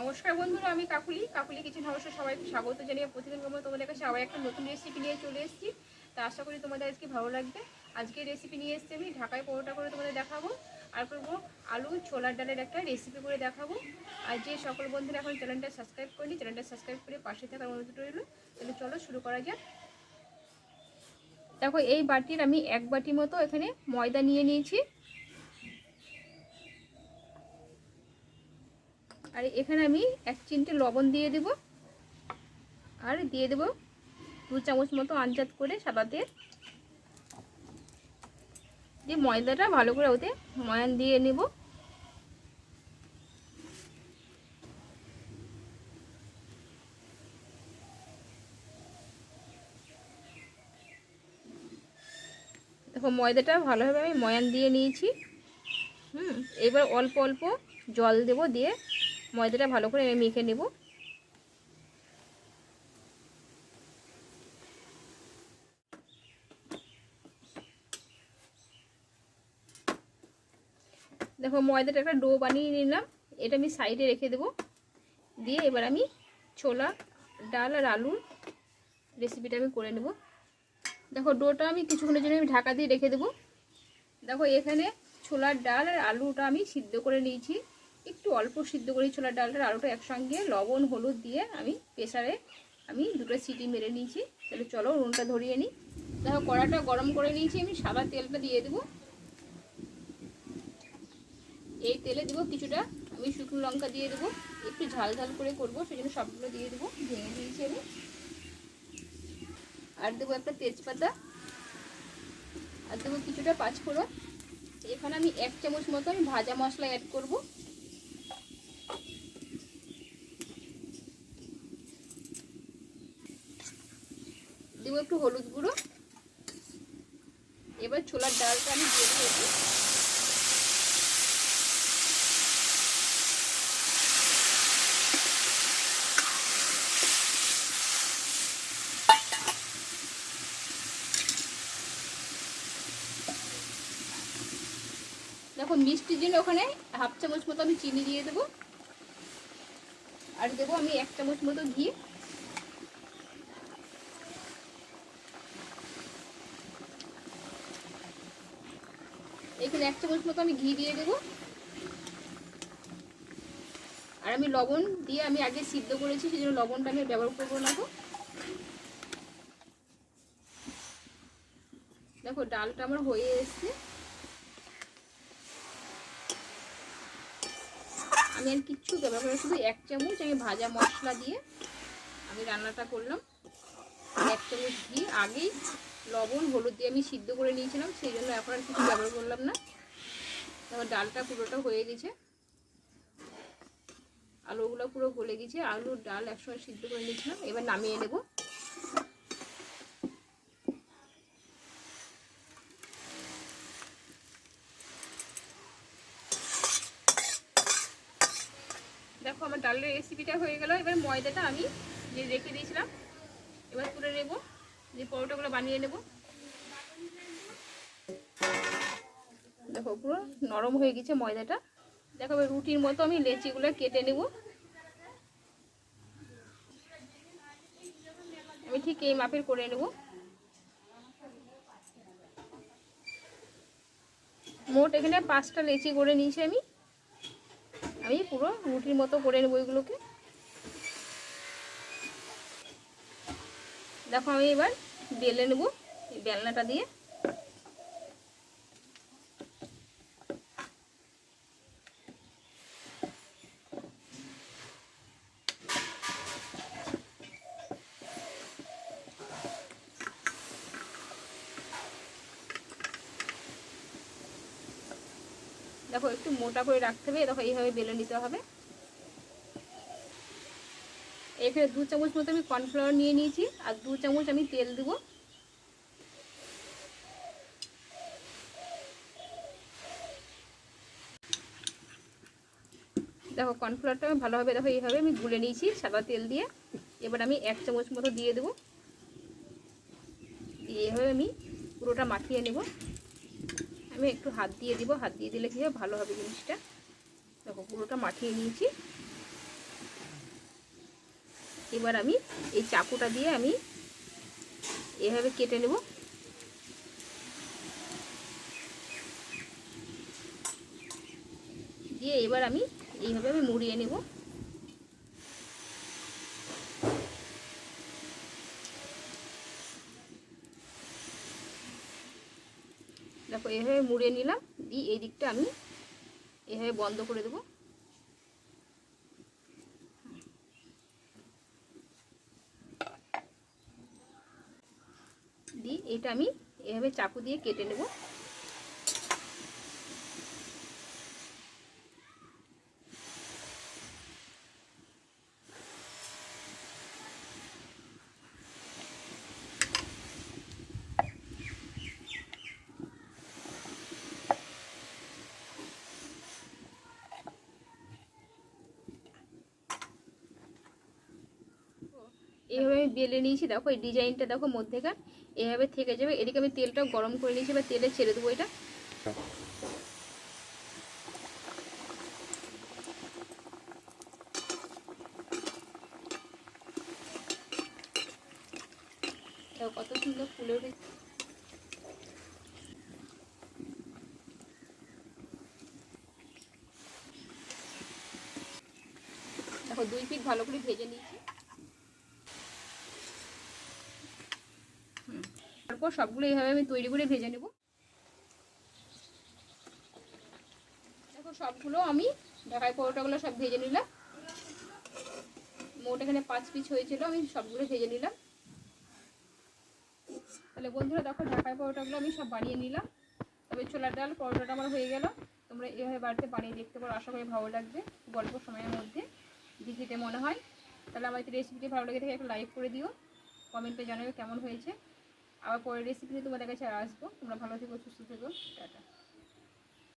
নমস্কার বন্ধুরা, আমি কাকুলি। কাকুলি কিচেন হাউসে সবাইকে স্বাগত জানিয়ে প্রতিদিন মতো তোমাদের কাছে আবার একটা নতুন রেসিপি নিয়ে চলে এসেছি। তা আশা করি তোমাদের আজকে ভালো লাগবে। আজকে রেসিপি নিয়ে এসেছি আমি, ঢাকায় পরোটা করে তোমাদের দেখাবো। আর করব আলু ছোলার ডালের একটা রেসিপি করে দেখাবো। আর যে সকল বন্ধুরা এখন চ্যানেলটা সাবস্ক্রাইব করিনি চ্যানেলটা সাবস্ক্রাইব করে পাশে থাকার অনুরোধ রইল। তাহলে চলো শুরু করা যাক। দেখো, এই বাটির আমি এক বাটি মতো এখানে ময়দা নিয়ে নিয়েছি। আর এখানে আমি এক চিমটে লবণ দিয়ে দেব। আর দিয়ে দেব দু চামচ মতো আঞ্জাত করে সাদা তেল। দিয়ে ময়দাটা ভালো করে ওতে ময়ান দিয়ে নেব। দেখো ময়দাটা ভালোভাবে আমি ময়ান দিয়ে নিয়েছি। হুম, এবার অল্প অল্প জল দেব দিয়ে ময়দাটা ভালো করে মেখে নেব। দেখো ময়দাটা একটা ডো বানিয়ে নিলাম, এটা আমি সাইডে রেখে দেব। দিয়ে এবার আমি ছোলা, ডাল আর আলুর রেসিপিটা আমি করে নেব। দেখো ডোটা আমি কিছুক্ষণের জন্য আমি ঢাকা দিয়ে রেখে দেবো। দেখো এখানে ছোলার ডাল আর আলুটা আমি সিদ্ধ করে নিয়েছি। একটু অল্প সিদ্ধ করি ছোলার ডালটার আলুটা একসঙ্গে লবণ, হলুদ দিয়ে আমি প্রেসারে আমি দুটো সিটি মেরে নিয়েছি। তাহলে চলো উনুনটা ধরিয়ে নিই। দেখো কড়াটা গরম করে নিয়েছি আমি, সাদা তেলটা দিয়ে দেবো। এই তেলে দেবো কিছুটা, আমি শুকনো লঙ্কা দিয়ে দেবো। একটু ঝাল ঝাল করে করব সেই জন্য সবগুলো দিয়ে দেবো। ভেঙে দিয়েছি আমি। আর দেবো একটা তেজপাতা। আর দেবো কিছুটা পাঁচফোড়ন। এখানে আমি এক চামচ মতো আমি ভাজা মশলা অ্যাড করব। দেবো একটু হলুদ গুঁড়ো। এবার ছোলার ডালটা আমি দিয়ে দেবো। দেখো মিষ্টির জন্য ওখানে হাফ চামচ মতো আমি চিনি দিয়ে দেবো। আর দেবো আমি এক চামচ মতো ঘি। এখানে এক চামচ মতো আমি ঘি দিয়ে দেবো। আর আমি লবণ দিয়ে আমি আগে সিদ্ধ করেছি সেই জন্য লবণটা আমি ব্যবহার করব না দেখো, ডালটা আমার হয়ে এসছে। আমি আর কিচ্ছু ব্যবহার করে শুধু এক চামচ আমি ভাজা মশলা দিয়ে আমি রান্নাটা করলাম। এক চামচ ঘি, আগেই লবণ, হলুদ দিয়ে আমি সিদ্ধ করে নিয়েছিলাম, সেই জন্য এখন আর কিছু ব্যবহার করলাম না। তারপর ডালটা পুরোটা হয়ে গেছে। আলুগুলো পুরো গলে গেছে আলু ডাল একসঙ্গে সিদ্ধ করে নিয়েছিলাম, এবার নামিয়ে নেব। দেখো আমার ডালের রেসিপিটা হয়ে গেল, এবার ময়দাটা আমি যে রেখে দিয়েছিলাম, এবার তুলে নেব। যে পরোটাগুলো বানিয়ে নেব। দেখো, পুরো নরম হয়ে গেছে ময়দাটা। দেখো রুটির মতো আমি লেচিগুলো কেটে নেব। আমি ঠিক এই মাপের করে নেব। মোট এখানে পাঁচটা লেচি করে নিয়েছি আমি। আমি পুরো রুটির মতো করে নেব এগুলোকে। দেখো, আমি এবার বেলে নেব, এই বেলনাটা দিয়ে। দেখো, একটু মোটা করে রাখতে হবে, দেখো, এইভাবে বেলে নিতে হবে। এখানে দু চামচ মতো আমি কর্নফ্লাওয়ার নিয়ে নিয়েছি, আর দু চামচ আমি তেল দেবো। দেখো কর্নফ্লাওয়ারটা আমি ভালোভাবে দেখো এইভাবে আমি গুলে নিয়েছি সাদা তেল দিয়ে। এবার আমি এক চামচ মতো দিয়ে দেবো। এইভাবে আমি পুরোটা মাখিয়ে নেব। আমি একটু হাত দিয়ে দিব, হাত দিয়ে দিলে কী হবে ভালো হবে জিনিসটা। দেখো পুরোটা মাখিয়ে নিয়েছি। এবার আমি এই চাকুটা দিয়ে আমি এভাবে কেটে নেব। দিয়ে এবার আমি এইভাবে আমি মুড়িয়ে নেব। দেখো এভাবে মুড়িয়ে নিলাম, দিয়ে এই দিকটা আমি এভাবে বন্ধ করে দেবো দিয়ে এটা আমি এভাবে চাকু দিয়ে কেটে নেব এভাবে বেলে নিয়েছি, দেখো এই ডিজাইনটা দেখো মধ্যেকার, এভাবে থেকে যাবে। এদিকে আমি তেলটা গরম করে নিয়েছি, এবার তেলে ছেড়ে দেবো এটা। কত সুন্দর ফুলে উঠেছে। দেখো দুই পিঠ ভালো করে ভেজে নিয়েছি। হুম। তারপর সবগুলো এইভাবে আমি তৈরি করে ভেজে নেব। দেখো, সবগুলো আমি ঢাকায় পরোটাগুলো সব ভেজে নিলাম। মোট এখানে পাঁচ পিস হয়েছিল, আমি সবগুলো ভেজে নিলাম। তাহলে বন্ধুরা, দেখো, ঢাকায় পরোটাগুলো আমি সব বানিয়ে নিলাম। তবে ছোলার ডাল, পরোটাটা আমার হয়ে গেল। তোমরা এভাবে বাড়িতে বানিয়ে দেখতে পারো, আশা করি ভালো লাগবে গল্প সময়ের মধ্যে, দেখিতে মনে হয়। তাহলে আমার রেসিপিটি ভালো লেগে থাকে, একটা লাইক করে দিও। কমেন্টে জানাবে কেমন হয়েছে। আবার পরের রেসিপি নিয়ে তোমাদের কাছে আর আসব। তোমরা ভালো থেকো সুস্থ থেকো। টাটা।